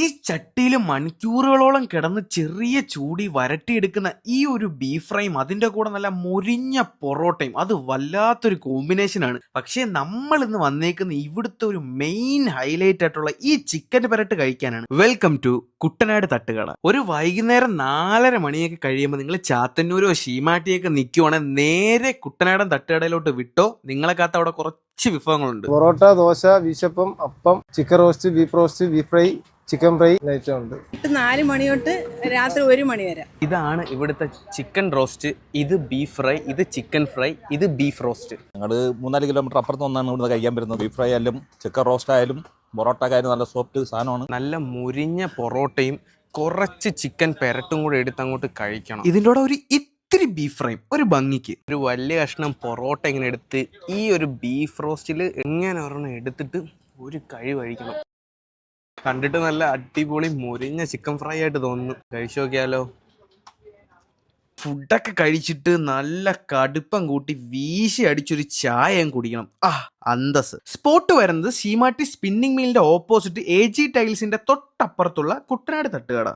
ഈ ചട്ടിയിൽ മണിക്കൂറുകളോളം കിടന്ന് ചെറിയ ചൂടി വരട്ടിയെടുക്കുന്ന ഈ ഒരു ബീഫ് ഫ്രൈയും അതിന്റെ കൂടെ നല്ല മുരിഞ്ഞ പൊറോട്ടയും അത് വല്ലാത്തൊരു കോമ്പിനേഷനാണ് പക്ഷേ നമ്മൾ ഇന്ന് വന്നേക്കുന്ന ഇവിടുത്തെ ഒരു മെയിൻ ഹൈലൈറ്റ് ആയിട്ടുള്ള ഈ ചിക്കൻ പെരട്ട് കഴിക്കാനാണ്. വെൽക്കം ടു കുട്ടനാട് തട്ടുകട. ഒരു വൈകുന്നേരം നാലര മണിയൊക്കെ കഴിയുമ്പോൾ നിങ്ങൾ ചാത്തന്നൂരോ ശീമാട്ടിയൊക്കെ നിൽക്കുവാണെങ്കിൽ നേരെ കുട്ടനാടൻ തട്ടുകടയിലോട്ട് വിട്ടോ നിങ്ങളെ കാത്ത അവിടെ കുറച്ച് വിഭവങ്ങളുണ്ട്. Porotta dosa veeshappam appam chicken roast beef roast beef fry chicken fry item ഉണ്ട് നാല് മണി തൊട്ട് രാത്രി ഒരു മണി വരെ. ഇതാണ് ഇവിടുത്തെ ചിക്കൻ റോസ്റ്റ്. ഇത് ബീഫ് ഫ്രൈ ഇത് ചിക്കൻ ഫ്രൈ ഇത് ബീഫ് റോസ്റ്റ്. ഞങ്ങൾ മൂന്നാൽ കിലോമീറ്റർ അപ്പുറത്ത് ഒന്നാണ് ഇവിടുന്ന് കഴിക്കാൻ വരുന്നത്. ബീഫ് ഫ്രൈ ആയാലും ചിക്കൻ റോസ്റ്റ് ആയാലും പൊറോട്ട ആയാലും നല്ല സോഫ്റ്റ് സാധനമാണ്. നല്ല മുരിഞ്ഞ പൊറോട്ടയും കുറച്ച് ചിക്കൻ പെരട്ടും കൂടെ എടുത്ത് അങ്ങോട്ട് കഴിക്കണം. ഇതിന്റെ കൂടെ ഒരു ഇത്തിരി ബീഫ് ഫ്രൈ ഒരു ഭംഗിക്ക്. ഒരു വലിയ കഷ്ണം പൊറോട്ട ഇങ്ങനെ എടുത്ത് ഈ ഒരു ബീഫ് റോസ്റ്റിൽ എങ്ങനെ ഒരെണ്ണം എടുത്തിട്ട് ഒരു കഴി കഴിക്കണം. കണ്ടിട്ട് നല്ല അടിപൊളി മുരിഞ്ഞ ചിക്കൻ ഫ്രൈ ആയിട്ട് തോന്നുന്നു. കഴിച്ചു നോക്കിയാലോ ഫുഡൊക്കെ കഴിച്ചിട്ട് നല്ല കടുപ്പം കൂട്ടി വീശി അടിച്ചൊരു ചായയും കുടിക്കണം. ആ അന്തസ് സ്പോട്ട് വരുന്നത് സീമാട്ടി സ്പിന്നിങ് മില്ലിന്റെ ഓപ്പോസിറ്റ് എ ജി ടൈൽസിന്റെ തൊട്ടപ്പുറത്തുള്ള കുട്ടനാട് തട്ടുകട.